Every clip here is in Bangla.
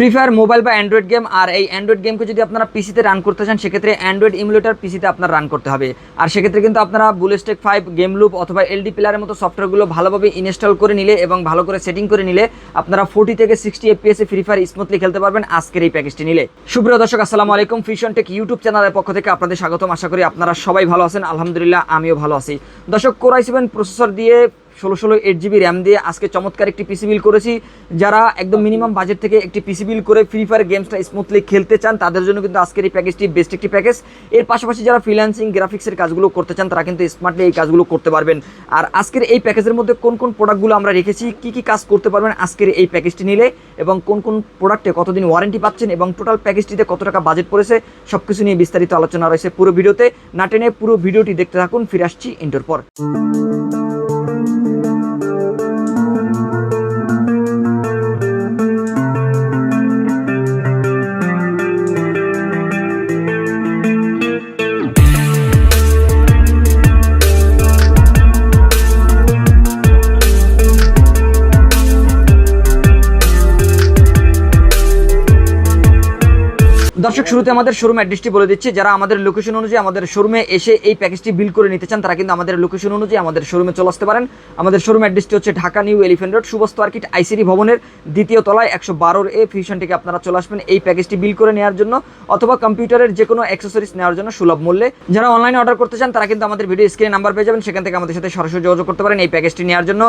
ফ্রি ফায়ার মোবাইল বা অ্যান্ড্রয়েড গেম আর এই অ্যান্ড্রয়েড গেমকে যদি আপনারা পিসিতে রান করতে চান, সেক্ষেত্রে অ্যান্ড্রয়েড ইমুলেটার পিসিতে আপনার রান করতে হবে। আর সেক্ষেত্রে কিন্তু আপনারা বুলেস্টেক ফাইভ গেম লুপ অথবা এলডি প্লেয়ারের মতো সফটওয়্যারগুলো ভালোভাবে ইনস্টল করে নিলে এবং ভালো করে সেটিং করে নিলে আপনারা ফোর্টি থেকে সিক্সটি এফপিএসে ফ্রি ফায়ার স্মুথলি খেলতে পারবেন আজকের এই প্যাকেজটি নিলে। সুপ্রিয় দর্শক, আসসালামু আলাইকুম। ফিশন টেক ইউটিউব চ্যানেলের পক্ষ থেকে আপনাদের স্বাগতম। আশা করি আপনারা সবাই ভালো আছেন। আলহামদুলিল্লাহ, আমিও ভালো আছি। দর্শক কোরাই সেভেন প্রসেসর দিয়ে ষোলো ষোলো এইট জিবি র্যাম দিয়ে আজকে চমৎকার একটি পিসি বিল করেছি। যারা একদম মিনিমাম বাজেট থেকে একটি পিসি বিল করে ফ্রি ফায়ার গেমসটা স্মুথলি খেলতে চান, তাদের জন্য কিন্তু আজকের এই প্যাকেজটি বেস্ট একটি প্যাকেজ এর পাশাপাশি যারা ফ্রিল্যান্সিং গ্রাফিক্সের কাজগুলো করতে চান, তারা কিন্তু স্মার্টলি এই কাজগুলো করতে পারবেন। আর আজকের এই প্যাকেজের মধ্যে কোন কোন প্রোডাক্টগুলো আমরা রেখেছি, কি কি কাজ করতে পারবেন আজকের এই প্যাকেজটি নিলে, এবং কোন কোন প্রোডাক্টে কতদিন ওয়ারেন্টি পাচ্ছেন, এবং টোটাল প্যাকেজটিতে কত টাকা বাজেট পড়েছে সব কিছু নিয়ে বিস্তারিত আলোচনা রয়েছে পুরো ভিডিওতে। না টেনে পুরো ভিডিওটি দেখতে থাকুন, ফিরে আসছি ইন্টোর পর। দর্শক, শুরুতে আমাদের শোরুম অ্যাড্রেসটি বলে দিচ্ছি। যারা আমাদের লোকেশন অনুযায়ী আমাদের শোরুমে এসে এই প্যাকেজটি বিল করে নিতে চান, তারা কিন্তু আমাদের লোকেশন অনুযায়ী আমাদের শোরুমে চলে আসতে পারেন। আমাদের শোরুম অ্যাড্রেসটি হচ্ছে ঢাকা নিউ এলিফেন্ট রোড, সুবস্ত মার্কেট, আইসিডি ভবনের দ্বিতীয় তলায়, একশো বারোর এ ফিউশন থেকে আপনারা চলে আসবেন এই প্যাকেজটি বিল করে নেওয়ার জন্য, অথবা কম্পিউটারের যে কোনো অ্যাক্সেসরিজ নেওয়ার জন্য সুলভ মূল্যে। যারা অনলাইনে অর্ডার করতে চান, তারা কিন্তু আমাদের ভিডিও স্ক্রিনে নাম্বার পেয়ে যাবেন, সেখান থেকে আমাদের সাথে সরাসরি যোগাযোগ করতে পারেন এই প্যাকেজটি নেওয়ার জন্য।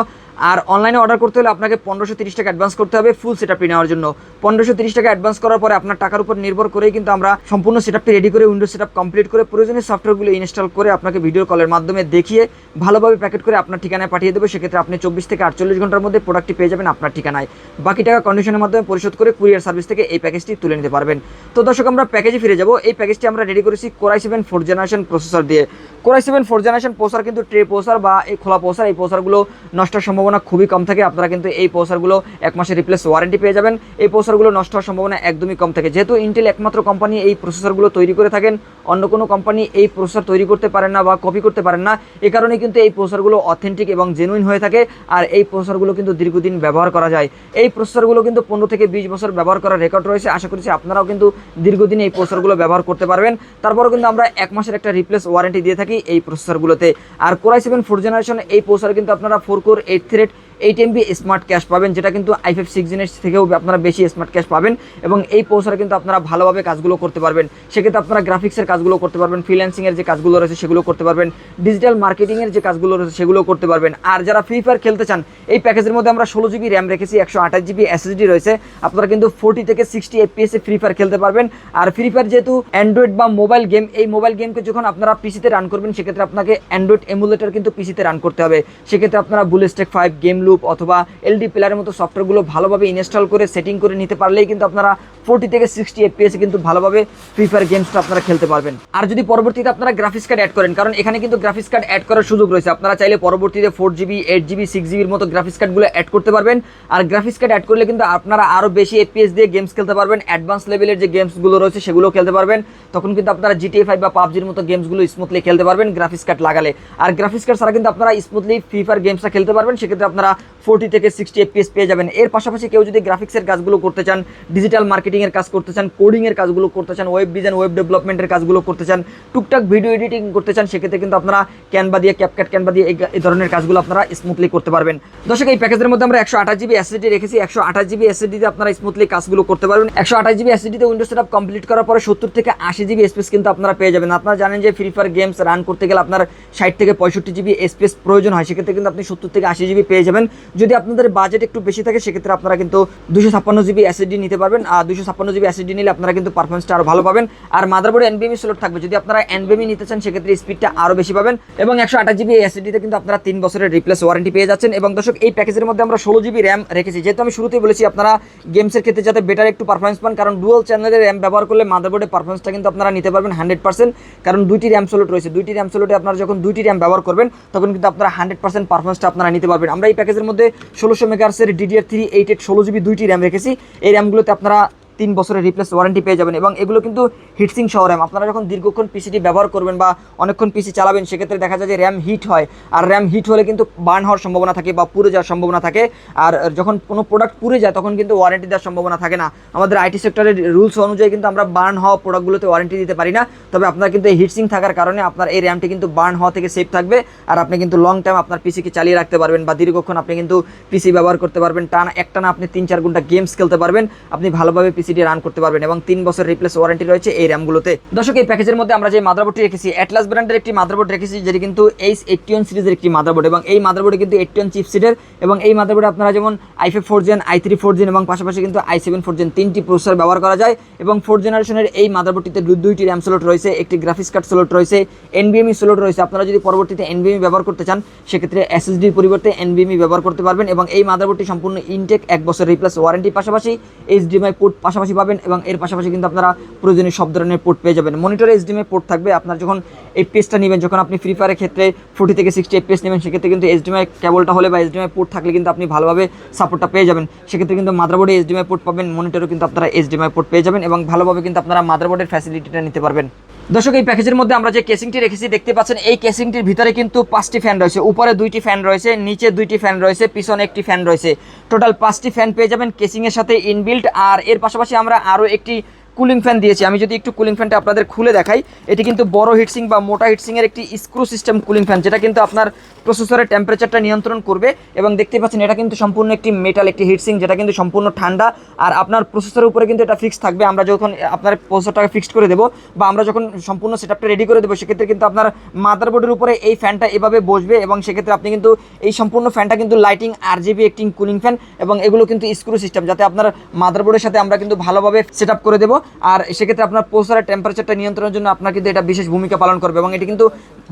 আর অনলাইনে অর্ডার করতে হলে আপনাকে পনেরোশো তিরিশ টাকা অ্যাডভান্স করতে হবে ফুল সেটআপটি নেওয়ার জন্য। পনেরোশো তিরিশ টাকা অ্যাডভান্স করার পরে আপনার টাকার উপর নির্ভর করেই কিন্তু আমরা সম্পূর্ণ সেটআপটি রেডি করে উইন্ডোজ সেটআপ কমপ্লিট করে প্রয়োজনীয় সফটওয়্যারগুলো ইনস্টল করে আপনাকে ভিডিও কলের মাধ্যমে দেখিয়ে ভালোভাবে প্যাকেট করে আপনার ঠিকানায় পাঠিয়ে দেবো। সেক্ষেত্রে আপনি চব্বিশ থেকে আটচল্লিশ ঘণ্টার মধ্যে প্রোডাক্টটি পেয়ে যাবেন আপনার ঠিকানায়। বাকি টাকা কন্ডিশনের মাধ্যমে পরিশোধ করে কুরিয়ার সার্ভিস থেকে এই প্যাকেজটি তুলে নিতে পারবেন। তো দর্শক, আমরা প্যাকেজে ফিরে যাব। এই প্যাকেজটি আমরা রেডি করেছি core i seven four generation processor দিয়ে। Core i seven four generation processor কিন্তু ট্রে প্রসার বা এই খোলা প্রসার এই প্রসারগুলো নষ্টের সম্ভাবনা খুবই কম থাকে। আপনারা কিন্তু এই প্রসারগুলো এক মাসের রিপ্লেস ওয়ারেন্টি পেয়ে যাবেন। এই প্রসারগুলো নষ্ট হওয়ার সম্ভাবনা একদমই কম থাকে। যেহেতু ইন্টেল একমাত্র কোম্পানি এই প্রসেসরগুলো তৈরি করে থাকেন, অন্য কোনো কোম্পানি এই প্রসেসর তৈরি করতে পারেন না বা কপি করতে পারেন না। এ কারণে কিন্তু এই প্রসেসরগুলো অথেন্টিক এবং জেনুইন হয়ে থাকে আর এই প্রসেসরগুলো কিন্তু দীর্ঘদিন ব্যবহার করা যায়। এই প্রসেসরগুলো কিন্তু পনেরো থেকে বিশ বছর ব্যবহার করার রেকর্ড রয়েছে। আশা করছি আপনারাও কিন্তু দীর্ঘদিন এই প্রসেসরগুলো ব্যবহার করতে পারবেন। তারপরও কিন্তু আমরা এক মাসের একটা রিপ্লেস ওয়ারেন্টি দিয়ে থাকি এই প্রসেসরগুলোতে আর core i seven four generation এই প্রসেসর কিন্তু আপনারা four core eight thread eight MB smart cache পাবেন, যেটা কিন্তু আই ফাইভ সিক্স জেনের থেকেও আপনারা বেশি স্মার্ট ক্যাশ পাবেন এবং এই পৌঁছারে কিন্তু আপনারা ভালোভাবে কাজগুলো করতে পারবেন। সেক্ষেত্রে আপনারা গ্রাফিক্সের কাজগুলো করতে পারবেন ফ্রিল্যান্সিংয়ের যে কাজগুলো রয়েছে সেগুলো করতে পারবেন ডিজিটাল মার্কেটিংয়ের যে কাজগুলো রয়েছে সেগুলো করতে পারবেন। আর যারা ফ্রি ফায়ার খেলতে চান, এই প্যাকেজের মধ্যে আমরা ষোলো জিবি র্যাম রেখেছি, একশো আঠাশ জিবি এসএসডি রয়েছে। আপনারা কিন্তু ফোর্টি থেকে সিক্সটি এফপিএসে ফ্রি ফায়ার খেলতে পারবেন। আর ফ্রি ফায়ার যেহেতু অ্যান্ড্রয়েড বা মোবাইল গেম এই মোবাইল গেমকে যখন আপনারা পিসিতে রান করবেন, সেক্ষেত্রে আপনাকে অ্যান্ড্রয়েড এমুলেটার কিন্তু পিসিতে রান করতে হবে। সেক্ষেত্রে আপনারা বুলেস্টেক ফাইভ গেম লুপ অথবা এলডি প্লেয়ারের মতো সফটওয়্যারগুলো ভালোভাবে ইনস্টল করে সেটিং করে নিতে পারলেই কিন্তু আপনারা ফোর্টি থেকে সিক্সটি এফপিএসে কিন্তু ভালোভাবে ফ্রি ফায়ার গেমসটা আপনারা খেলতে পারবেন। আর যদি পরবর্তীতে আপনারা গ্রাফিক্স কার্ড অ্যাড করেন, কারণ এখানে কিন্তু গ্রাফিক্স কার্ড অ্যাড করার সুযোগ রয়েছে। আপনারা চাইলে পরবর্তীতে four GB eight GB six জিবির মতো গ্রাফিক্স কার্ডগুলো অ্যাড করতে পারবেন। আর গ্রাফিক্স কার্ড অ্যাড করলে কিন্তু আপনারা আরও বেশি এফপিএস দিয়ে গেমস খেলতে পারবেন। অ্যাডভান্স লেভেলের যে গেমসগুলো রয়েছে সেগুলো খেলতে পারবেন। তখন কিন্তু আপনারা জিটিএ ফাইভ বা পাবজির মতো গেমসগুলো স্মুথলি খেলতে পারবেন গ্রাফিক্স কার্ড লাগালে। আর গ্রাফিক্স কার্ড ছাড়া কিন্তু আপনারা স্মুথলি ফ্রি ফায়ার গেমসটা খেলতে পারবেন। সেক্ষেত্রে আপনারা ফোর্টি থেকে সিক্সটি এফপিএস পেয়ে যাবেন। এর পাশাপাশি কেউ যদি গ্রাফিক্সের কাজগুলো করতে চান ডিজিটাল মার্কেটিংয়ের কাজ করতে চান কোডিংয়ের কাজগুলো করতে চান ওয়েব ডিজাইন ওয়েব ডেভেলপমেন্টের কাজগুলো করতে চান, টুকটাক ভিডিও এডিটিং করতে চান, সেক্ষেত্রে কিন্তু আপনারা ক্যানভা দিয়ে ক্যাপকাট ক্যানভা দিয়ে এই- ধরনের কাজগুলো আপনারা স্মুথলি করতে পারবেন। দর্শক, এই প্যাকেজের মধ্যে আমরা একশো আঠাশ জিবি এসএসডি রেখেছি। একশো আঠাশ জিবি এসএসডিতে আপনারা স্মুথলি কাজগুলো করতে পারবেন। একশো আঠাশ জিবি এসএসডিতে উইন্ডোজ সেটআপ কমপ্লিট করার পরে সত্তর থেকে আশি জিবি স্পেস কিন্তু আপনারা পেয়ে যাবেন। আপনারা জানেন যে ফ্রি ফায়ার গেমস রান করতে গেলে আপনার ষাট থেকে পঁয়ষট্টি জিবি স্পেস প্রয়োজন হয়। সেক্ষেত্রে কিন্তু আপনি সত্তর থেকে আশি জিবি পেয়ে যাবেন। যদি আপনাদের বাজেট একটু বেশি থাকে, সেক্ষেত্রে আপনারা কিন্তু দুশো ছাপ্পান্ন জিবি এসএসডি নিতে পারবেন। আর দুশো ছাপ্পান্ন জিবি এসএসডি নিলে আপনারা কিন্তু পারফরমেন্সটা আরও ভালো পাবেন। আর মাদারবোর্ডে এনবিএমি স্লট থাকবে। যদি আপনারা এনবিএমি নিতে চান, সেক্ষেত্রে স্পিডটা আরও বেশি পাবেন। এবং একশো আঠাশ জিবি এসএসডিতে কিন্তু আপনারা তিন বছরের রিপ্লেস ওয়ারেন্টি পেয়ে যাচ্ছেন। এবং দর্শক, এই প্যাকেজের মধ্যে আমরা ষোলো জিবি র্যাম রেখেছি। যেহেতু আমি শুরুতেই বলেছি, আপনারা গেমসের ক্ষেত্রে যাতে বেটার একটু পারফরমেন্স পান, কারণ ডুয়াল চ্যানেলের র্যাম ব্যবহার করলে মাদারবোর্ডের পারফরমেন্সটা কিন্তু আপনারা নিতে পারবেন হান্ড্রেড পার্সেন্ট কারণ দুইটি র্যাম স্লট রয়েছে। দুইটি র্যাম স্লটে আপনারা যখন দুইটি র্যাম ব্যবহার করবেন, তখন কিন্তু আপনারা হান্ড্রেড পার্সেন্ট পারফরমেন্সটা আপনারা নিতে পারবেন। আমরা এই প্যাকেজের মধ্যে ষোলোশো মেগার্সের ডিডিআর থ্রি এইট এইট ষোলো জিবি দুইটি র্যাম রেখেছি। এই র্যামগুলোতে আপনারা তিন বছরের রিপ্লেস ওয়ারেন্টি পেয়ে যাবেন এবং এগুলো কিন্তু হিটসিং সহ র্যাম আপনারা যখন দীর্ঘক্ষণ পিসিটি ব্যবহার করবেন বা অনেকক্ষণ পিসি চালাবেন, সেক্ষেত্রে দেখা যায় যে র্যাম হিট হয়। আর র্যাম হিট হলে কিন্তু বার্ন হওয়ার সম্ভাবনা থাকে বা পুড়ে যাওয়ার সম্ভাবনা থাকে। আর যখন কোনো প্রোডাক্ট পুড়ে যায়, তখন কিন্তু ওয়ারেন্টি দেওয়ার সম্ভাবনা থাকে না। আমাদের আইটি সেক্টরের রুলস অনুযায়ী কিন্তু আমরা বার্ন হওয়া প্রোডাক্টগুলোতে ওয়ারেন্টি দিতে পারি না। তবে আপনার কিন্তু এই হিটসিং থাকার কারণে আপনার এই র্যামটি কিন্তু বার্ন হওয়া থেকে সেফ থাকবে। আর আপনি কিন্তু লং টাইম আপনার পিসিকে চালিয়ে রাখতে পারবেন বা দীর্ঘক্ষণ আপনি কিন্তু পিসি ব্যবহার করতে পারবেন। টানা, একটানা আপনি তিন চার ঘণ্টা গেমস খেলতে পারবেন। আপনি ভালোভাবে পিসিটি রান করতে পারবেন এবং তিন বছর রিপ্লেস ওয়ারেন্টি রয়েছে এই র্যামগুলোতে দর্শক, এই প্যাকেজের মধ্যে আমরা যে মাদারবোর্ডটি রেখেছি অ্যাটলাস ব্র্যান্ডের একটি মাদারবোর্ড রেখেছি, যেটি কিন্তু এইচ এইটটি ওয়ান সিরিজের একটি মাদারবোর্ড এবং এই মাদারবোর্ডে কিন্তু এইটটি ওয়ান চিপসিটের এবং এই মাদারবোর্ডে আপনারা যেমন i five four gen i three four gen এবং পাশাপাশি কিন্তু আই সেভেন ফোর জেন তিনটি প্রসেসর ব্যবহার করা যায় এবং ফোর জেনারেশনের এই মাদারবোর্ডটিতে দুইটি র্যাম স্লট রয়েছে, একটি গ্রাফিক্স কার্ড স্লট রয়েছে এনবিএমই স্লট রয়েছে। আপনারা যদি পরবর্তীতে এনবিএমই ব্যবহার করতে চান, সেক্ষেত্রে এসএসডির পরিবর্তে এনবিএমই ব্যবহার করতে পারবেন এবং এই মাদারবোর্ডটি সম্পূর্ণ ইনটেক এক বছর রিপ্লেস ওয়ারেন্টির পাশাপাশি এইচডিএমআই পোর্ট পাশাপাশি পাবেন এবং এর পাশাপাশি কিন্তু আপনারা প্রয়োজনীয় সব ধরনের পোর্ট পেয়ে যাবেন। মনিটরে এইচডিএমআই পোর্ট থাকবে, আপনার যখন এই পেজটা নেবেন, যখন আপনি ফ্রি ফায়ারের ক্ষেত্রে ফোর্টি থেকে সিক্সটি এফপিএস নেবেন, সেক্ষেত্রে কিন্তু এসডিএমআই কেবলটা হলে বা এসডিএমআই পোর্ট থাকলে কিন্তু আপনি ভালোভাবে সাপোর্টটা পেয়ে যাবেন। সেক্ষেত্রে কিন্তু মাদারবোর্ডে এসডিএমআই পোর্ট পাবেন মনিটরও কিন্তু আপনারা এসডিএমআই পোর্ট পেয়ে যাবেন এবং ভালোভাবে কিন্তু আপনারা মাদারবোর্ডের ফ্যাসিলিটিটা নিতে পারবেন। দর্শক, এই প্যাকেজের মধ্যে আমরা যে কেসিংটি রেখেছি, দেখতে পাচ্ছেন, এই কেসিংটির ভিতরে কিন্তু পাঁচটি ফ্যান রয়েছে। উপরে দুইটি ফ্যান রয়েছে, নিচে দুইটি ফ্যান রয়েছে, পিছনে একটি ফ্যান রয়েছে। টোটাল পাঁচটি ফ্যান পেয়ে যাবেন কেসিংয়ের সাথে ইনবিল্ট আর এর পাশাপাশি আমরা আরও একটি কুলিং ফ্যান দিয়েছি। আমি যদি একটু কুলিং ফ্যানটা আপনাদের খুলে দেখাই, এটি কিন্তু বড় হিটসিং বা মোটা হিটসিংয়ের একটি স্ক্রু সিস্টেম কুলিং ফ্যান যেটা কিন্তু আপনার প্রসেসরের টেম্পারেচারটা নিয়ন্ত্রণ করবে এবং দেখতে পাচ্ছেন এটা কিন্তু সম্পূর্ণ একটি মেটাল একটি হিটসিং যেটা কিন্তু সম্পূর্ণ ঠান্ডা আর আপনার প্রসেসরের উপরে কিন্তু এটা ফিক্স থাকবে। আমরা যখন আপনার প্রসেসরটাকে ফিক্সড করে দেবো বা আমরা যখন সম্পূর্ণ সেটআপটা রেডি করে দেবো, সেক্ষেত্রে কিন্তু আপনার মাদারবোর্ডের উপরে এই ফ্যানটা এভাবে বসবে এবং সেক্ষেত্রে আপনি কিন্তু এই সম্পূর্ণ ফ্যানটা কিন্তু লাইটিং আর জিবি একটি কুলিং ফ্যান এবং এগুলো কিন্তু স্ক্রু সিস্টেম যাতে আপনার মাদারবোর্ডের সাথে আমরা কিন্তু ভালোভাবে সেট করে দেবো। আর সেক্ষেত্রে আপনার প্রসেসরের টেম্পারেচারটা নিয়ন্ত্রণের জন্য আপনার কিন্তু এটা বিশেষ ভূমিকা পালন করবে এবং এটি কিন্তু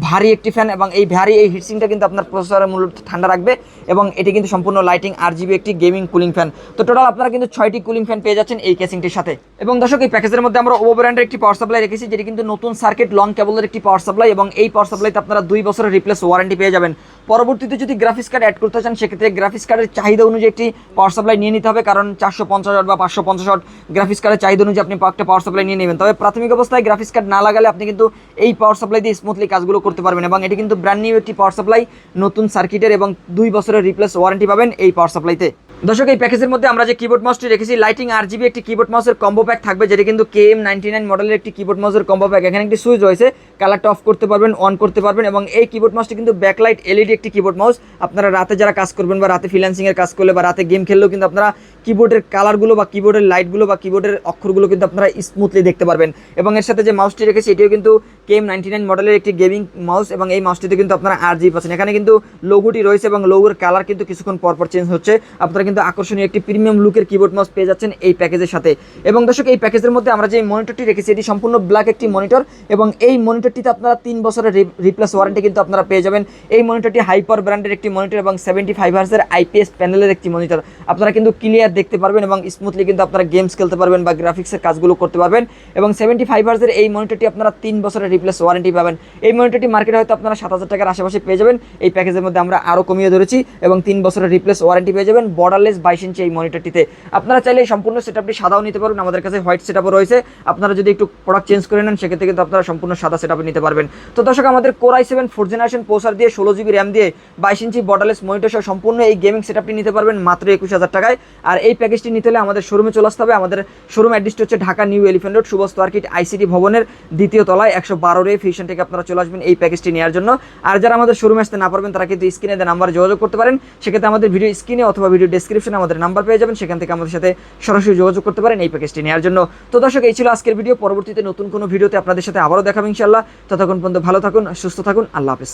ভারী একটি ফ্যান এবং এই ভারী এই হিটসিংটা কিন্তু আপনার প্রসেসরের মূলত ঠান্ডা রাখবে এবং এটি কিন্তু সম্পূর্ণ লাইটিং আর জিবি একটি গেমিং কুলিং ফ্যান তো টোটাল আপনারা কিন্তু ছয়টি কুলিং ফ্যান পেয়ে যাচ্ছেন এই কেসিংটির সাথে। এবং দর্শক, এই প্যাকেজের মধ্যে আমরা ওভো ব্র্যান্ডের একটি পাওয়ার সাপ্লাই রেখেছি, যেটি কিন্তু নতুন সার্কিট লং কেবলের একটি পাওয়ার সাপ্লাই এবং এই পাওয়ার সাপ্লাইতে আপনারা দুই বছরের রিপ্লেস ওয়ারেন্টি পেয়ে যাবেন। পরবর্তীতে যদি গ্রাফিক্স কার্ড অ্যাড করতে চান, সেক্ষেত্রে গ্রাফিক্স কার্ডের চাহিদা অনুযায়ী একটি পাওয়ার সাপ্লাই নিয়ে নিতে হবে, কারণ চারশো পঞ্চাশ বা পাঁচশো পঞ্চাশ গ্রাফিক্স কার্ডের চাহিদা অনুযায়ী আপনি একটা পাওয়ার সাপ্লাই নিয়ে নেবেন। তবে প্রাথমিক অবস্থায় গ্রাফিক্স কার্ড না লাগালে আপনি কিন্তু এই পাওয়ার সাপ্লাই দিয়ে স্মুথলি কাজগুলো করতে পারবেন এবং এটি কিন্তু ব্র্যান্ড নিউ একটি পাওয়ার সাপ্লাই নতুন সার্কিটের এবং দুই বছরের রিপ্লেস ওয়ারেন্টি পাবেন এই পাওয়ার সাপ্লাইতে দর্শক, এই প্যাকেজের মধ্যে আমরা যে কিবোর্ড মাউসটি রেখেছি লাইটিং আর জিবি একটি কিবোর্ড মাউসের কম্বো প্যাক থাকবে, যেটি কিন্তু কে এম নাইনটি নাইন মডেলের একটি কিবোর্ড মাউসের কম্বো প্যাক এখানে একটি সুইচ রয়েছে কালারটা অফ করতে পারবেন অন করতে পারবেন এবং এই কিবোর্ড মাউসটি কিন্তু ব্যাকলাইট এলইডি একটি কিবোর্ড মাউস আপনারা রাতে যারা কাজ করবেন বা রাতে ফ্রিল্যান্সিংয়ের কাজ করলে বা রাতে গেম খেললেও কিন্তু আপনারা কিবোর্ডের কালারগুলো বা কিবোর্ডের লাইটগুলো বা কিবোর্ডের অক্ষরগুলো কিন্তু আপনারা স্মুথলি দেখতে পারবেন। এবং এর সাথে যে মাউসটি রেখেছি, এটিও কিন্তু কেএম নাইনটি নাইন মডেলের একটি গেমিং মাউস এবং এই মাউসটিতে কিন্তু আপনারা আর জি পাচ্ছেন। এখানে কিন্তু লোগোটি রয়েছে এবং লোগোর কালার কিন্তু কিছুক্ষণ পরপর চেঞ্জ হচ্ছে। আপনারা কিন্তু আকর্ষণীয় একটি প্রিমিয়াম লুকের কিবোর্ড মাউস পেয়ে যাচ্ছেন এই প্যাকেজের সাথে। এবং দর্শক, এই প্যাকেজের মধ্যে আমরা যে মনিটরটি রেখেছি, এটি সম্পূর্ণ ব্ল্যাক একটি মনিটর এবং এই মনিটরটিতে আপনারা তিন বছরের রিপ্লেস ওয়ারেন্টি কিন্তু আপনারা পেয়ে যাবেন। এই মনিটরটি হাইপার ব্র্যান্ডের একটি মনিটর এবং সেভেন্টি ফাইভ হার্সের আইপিএস প্যানেলের একটি মনিটর আপনারা কিন্তু ক্লিয়ার দেখতে পারবেন এবং স্মুথলি কিন্তু আপনারা গেমস খেলতে পারবেন বা গ্রাফিক্সের কাজগুলো করতে পারবেন। এবং সেভেন্টি ফাইভ হার্সের এই মনিটরটি আপনারা তিন বছরের রিপ্লেস ওয়ারেন্টি পাবেন। এই মনিটরটি মার্কেটে হয়তো আপনারা সাত হাজার টাকার আশেপাশে পেয়ে যাবেন। এই প্যাকেজের মধ্যে আমরা আরও কমিয়ে ধরেছি এবং তিন বছরের রিপ্লেস ওয়ারেন্টি পেয়ে যাবেন। বর্ডারলেস বাইশ ইঞ্চি এই মনিটরটিতে আপনারা চাইলে সম্পূর্ণ সেটআপটি সাদাও নিতে পারবেন। আমাদের কাছে হোয়াইট সেটআপও রয়েছে। আপনারা যদি একটু প্রোডাক্ট চেঞ্জ করে নেন, সেক্ষেত্রে কিন্তু আপনারা সম্পূর্ণ সাদা সেটআপে নিতে পারবেন। তো দর্শক, আমাদের core i seven four generation processor দিয়ে ষোলো জিবি র্যাম দিয়ে বাইশ ইঞ্চি বর্ডারলেস মনিটর সহ সম্পূর্ণ এই গেমিং সেটআপটি নিতে পারবেন মাত্র একুশ হাজার টাকায়। আর এই প্যাকেজটি নিতে হলে আমাদের শোরুমে চলে আসতে হবে। আমাদের শোরুম অ্যাড্রেসটি হচ্ছে ঢাকা নিউ এলিফেন্ট রোড সুবস্ত মার্কেট আইসিটি ভবনের দ্বিতীয় তলায় একশো বারো রে ফিউশন থেকে আপনারা চলে আসবেন এই প্যাকেজটি নেওয়ার জন্য। আর যারা আমাদের শোরুমে আসতে না পারবেন, তারা কিন্তু স্ক্রিনে নাম্বার যোগাযোগ করতে পারেন। সেক্ষেত্রে আমাদের ভিডিও স্ক্রিনে অথবা ভিডিও ডেসক্রিপশনে আমাদের নাম্বার পেয়ে যাবেন, সেখান থেকে আমাদের সাথে সরাসরি যোগাযোগ করতে পারেন এই প্যাকেজটি নেওয়ার জন্য। তো দর্শক, এই ছিল আজকের ভিডিও পরবর্তীতে নতুন কোনো ভিডিওতে আপনাদের সাথে আবারও দেখাবো ইনশাল্লাহ ততক্ষণ পর্যন্ত ভালো থাকুন, সুস্থ থাকুন। আল্লাহ হাফেজ।